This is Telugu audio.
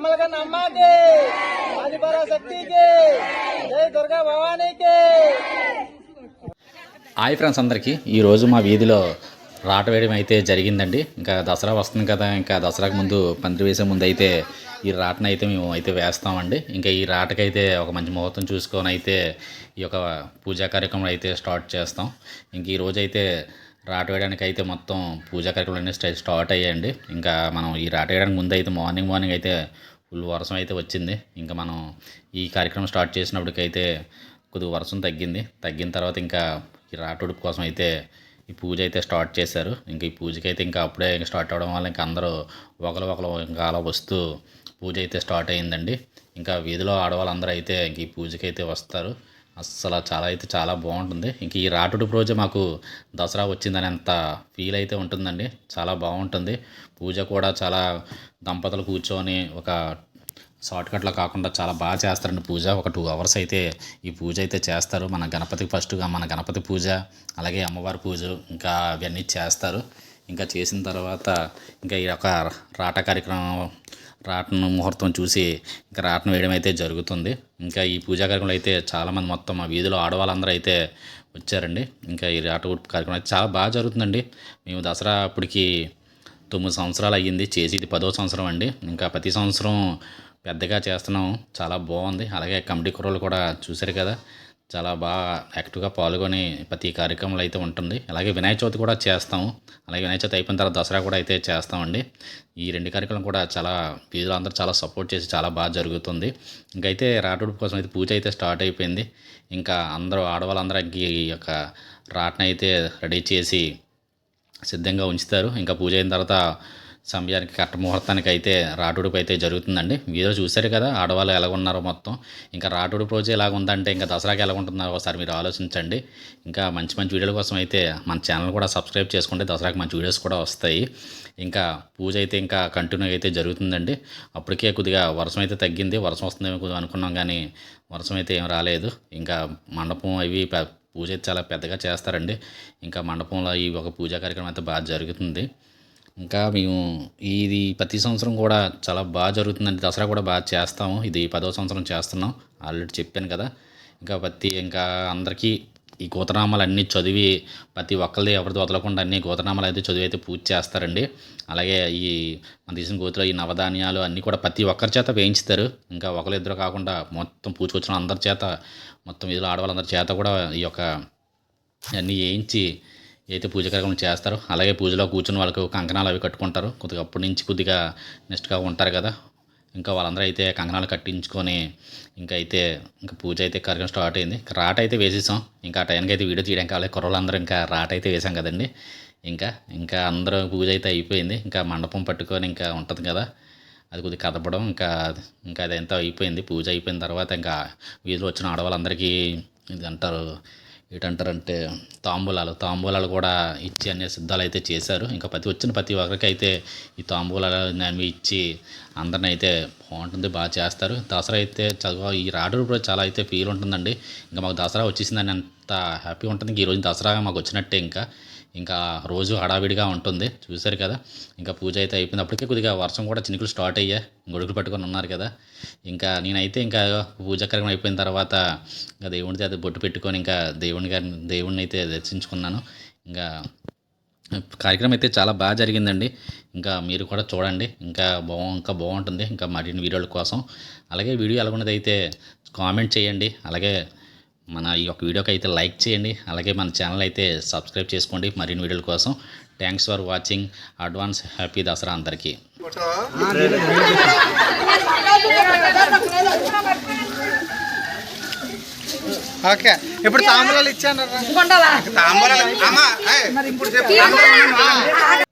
అమ్మలగా ఆదిపరా శక్తికి జై దుర్గా భవానీకి. హాయ్ ఫ్రెండ్స్ అందరికీ. ఈరోజు మా వీధిలో రాట వేయడం అయితే జరిగిందండి. ఇంకా దసరా వస్తుంది కదా ఇంకా దసరాకు ముందు పందిరి వేసే ముందు అయితే ఈ రాటను అయితే మేము అయితే వేస్తామండి. ఇంకా ఈ రాటకైతే ఒక మంచి ముహూర్తం చూసుకొని అయితే ఈ యొక్క పూజా కార్యక్రమం అయితే స్టార్ట్ చేస్తాం. ఇంక ఈరోజైతే అయితే రాట వేయడానికి అయితే మొత్తం పూజా కార్యక్రమాలు అన్నీ స్టార్ట్ అయ్యాయండి. ఇంకా మనం ఈ రాట వేయడానికి ముందు అయితే మార్నింగ్ మార్నింగ్ అయితే ఫుల్ వర్షం అయితే వచ్చింది. ఇంకా మనం ఈ కార్యక్రమం స్టార్ట్ చేసినప్పటికైతే కొద్దిగా వర్షం తగ్గింది. తగ్గిన తర్వాత ఇంకా ఈ రాటుడుపు కోసం అయితే ఈ పూజ అయితే స్టార్ట్ చేశారు. ఇంకా ఈ పూజకి అయితే ఇంకా అప్పుడే ఇంకా స్టార్ట్ అవడం వల్ల ఇంకా అందరూ ఒకరు ఒకరు ఇంకా అలా వస్తూ పూజ అయితే స్టార్ట్ అయ్యిందండి. ఇంకా వీధిలో ఆడవాళ్ళందరూ అయితే ఇంక ఈ పూజకి అయితే వస్తారు. అస్సలు చాలా అయితే చాలా బాగుంటుంది. ఇంక ఈ రాటుడు రోజు మాకు దసరా వచ్చిందని అంత ఫీల్ అయితే ఉంటుందండి. చాలా బాగుంటుంది. పూజ కూడా చాలా దంపతులు కూర్చొని ఒక షార్ట్కట్లో కాకుండా చాలా బాగా చేస్తారండి పూజ. ఒక టూ అవర్స్ అయితే ఈ పూజ అయితే చేస్తారు. మన గణపతికి ఫస్ట్గా మన గణపతి పూజ అలాగే అమ్మవారి పూజ ఇంకా అవన్నీ చేస్తారు. ఇంకా చేసిన తర్వాత ఇంకా ఈ యొక్క రాట కార్యక్రమం రాటను ముహూర్తం చూసి ఇంకా రాటను వేయడం అయితే జరుగుతుంది. ఇంకా ఈ పూజా కార్యక్రమంలో అయితే చాలామంది మొత్తం మా వీధిలో ఆడవాళ్ళందరూ అయితే వచ్చారండి. ఇంకా ఈ రాట కార్యక్రమం అయితే చాలా బాగా జరుగుతుందండి. మేము దసరా అప్పటికి తొమ్మిది సంవత్సరాలు అయ్యింది. చేసి ఇది పదో సంవత్సరం అండి. ఇంకా ప్రతి సంవత్సరం పెద్దగా చేస్తున్నాం చాలా బాగుంది. అలాగే కమిటీ కుర్రలు కూడా చూశారు కదా. చాలా బాగా యాక్టివ్గా పాల్గొని ప్రతి కార్యక్రమంలో అయితే ఉంటుంది. అలాగే వినాయక చవితి కూడా చేస్తాము. అలాగే వినాయక చవితి అయిపోయిన తర్వాత దసరా కూడా అయితే చేస్తామండి. ఈ రెండు కార్యక్రమం కూడా చాలా వీధులు అందరూ చాలా సపోర్ట్ చేసి చాలా బాగా జరుగుతుంది. ఇంకైతే రాటుడు కోసం అయితే పూజ అయితే స్టార్ట్ అయిపోయింది. ఇంకా అందరూ ఆడవాళ్ళందరూ ఈ యొక్క రాట్న అయితే రెడీ చేసి సిద్ధంగా ఉంచుతారు. ఇంకా పూజ అయిన తర్వాత సమయానికి కరెక్ట్ ముహూర్తానికి అయితే రాటుడుపు అయితే జరుగుతుందండి. మీరు చూశారు కదా ఆడవాళ్ళు ఎలా ఉన్నారో మొత్తం. ఇంకా రాటుడుపు రోజు ఎలా ఉందంటే ఇంకా దసరాకి ఎలా ఉంటుందో ఒకసారి మీరు ఆలోచించండి. ఇంకా మంచి మంచి వీడియోల కోసం అయితే మన ఛానల్ కూడా సబ్స్క్రైబ్ చేసుకుంటే దసరాకి మంచి వీడియోస్ కూడా వస్తాయి. ఇంకా పూజ అయితే ఇంకా కంటిన్యూ అయితే జరుగుతుందండి. అప్పటికే కొద్దిగా వర్షం అయితే తగ్గింది. వర్షం వస్తుందేమో కొద్దిగా అనుకున్నాం కానీ వర్షం అయితే ఏం రాలేదు. ఇంకా మండపం అవి పూజ అయితే చాలా పెద్దగా చేస్తారండి. ఇంకా మండపంలో ఈ ఒక పూజా కార్యక్రమం అయితే బాగా జరుగుతుంది. ఇంకా మేము ఇది ప్రతి సంవత్సరం కూడా చాలా బాగా జరుగుతుందండి. దసరా కూడా బాగా చేస్తాము. ఇది పదో సంవత్సరం చేస్తున్నాం. ఆల్రెడీ చెప్పాను కదా. ఇంకా ప్రతి ఇంకా అందరికీ ఈ గోతనామాలు అన్నీ చదివి ప్రతి ఒక్కరిది ఎవరిది వదలకుండా అన్ని గోతనామాలు అయితే చదివి అయితే పూజ చేస్తారండి. అలాగే ఈ మన తీసిన గోతులో ఈ నవధాన్యాలు అన్నీ కూడా ప్రతి ఒక్కరి చేత వేయించుతారు. ఇంకా ఒకరిద్దరు కాకుండా మొత్తం పూజకొచ్చిన అందరి చేత మొత్తం వీధిలో ఆడవాళ్ళందరి చేత కూడా ఈ యొక్క అన్నీ వేయించి అయితే పూజ కార్యక్రమం చేస్తారు అలాగే పూజలో కూర్చుని వాళ్ళకు కంకణాలు అవి కట్టుకుంటారు. కొద్దిగా అప్పటి నుంచి కొద్దిగా నెక్స్ట్గా ఉంటారు కదా. ఇంకా వాళ్ళందరూ అయితే కంకణాలు కట్టించుకొని ఇంకా అయితే ఇంకా పూజ అయితే కార్యక్రమం స్టార్ట్ అయింది. రాట అయితే వేసేసాం. ఇంకా ఆ టైంకి అయితే వీడియో తీయడానికి కావాలి. కుర్రలందరూ ఇంకా రాట అయితే వేసాం కదండి. ఇంకా ఇంకా అందరూ పూజ అయితే అయిపోయింది. ఇంకా మండపం పట్టుకొని ఇంకా ఉంటుంది కదా. అది కొద్దిగా కదపడం ఇంకా ఇంకా అదంతా అయిపోయింది. పూజ అయిపోయిన తర్వాత ఇంకా వీధిలో వచ్చిన ఆడవాళ్ళందరికీ ఇది అంటారు ఏంటంటారంటే తాంబూలాలు తాంబూలాలు కూడా ఇచ్చి అనే సిద్ధాలు అయితే చేశారు. ఇంకా ప్రతి వచ్చిన ప్రతి ఒక్కరికి అయితే ఈ తాంబూలాలు అనేవి ఇచ్చి అందరిని అయితే బాగుంటుంది బాగా చేస్తారు. దసరా అయితే చదువు ఈ రాడు కూడా చాలా అయితే ఫీల్ ఉంటుందండి. ఇంకా మాకు దసరా వచ్చేసిందని అంత హ్యాపీ ఉంటుంది. ఈ ఈరోజు దసరా మాకు వచ్చినట్టే ఇంకా. ఇంకా రోజు హడావిడిగా ఉంటుంది చూశారు కదా? ఇంకా పూజ అయితే అయిపోయినప్పటికీ కొద్దిగా వర్షం కూడా చినుకులు స్టార్ట్ అయ్యాయి గొడుగులు పట్టుకొని ఉన్నారు కదా? ఇంకా నేనైతే ఇంకా పూజ కార్యక్రమం అయిపోయిన తర్వాత ఇంకా దేవుడి అది బొట్టు పెట్టుకొని ఇంకా దేవుని గారిని దేవుడిని అయితే దర్శించుకున్నాను. ఇంకా కార్యక్రమం అయితే చాలా బాగా జరిగిందండి. ఇంకా మీరు కూడా చూడండి ఇంకా బాగు ఇంకా బాగుంటుంది ఇంకా మరిన్ని వీడియోల కోసం. అలాగే వీడియో ఎలాగున్నది అయితే కామెంట్ చేయండి అలాగే మన ఈ యొక్క వీడియోకి అయితే లైక్ చేయండి. అలాగే మన ఛానల్ అయితే సబ్స్క్రైబ్ చేసుకోండి. మరిన్ని వీడియోల కోసం thanks for watching. Advance happy Dasara అందరికీ. ఓకే. ఇప్పుడు తాంబూలాలు ఇచ్చాను తాంబూలాలు. అమ్మా ఇప్పుడు చెప్పు.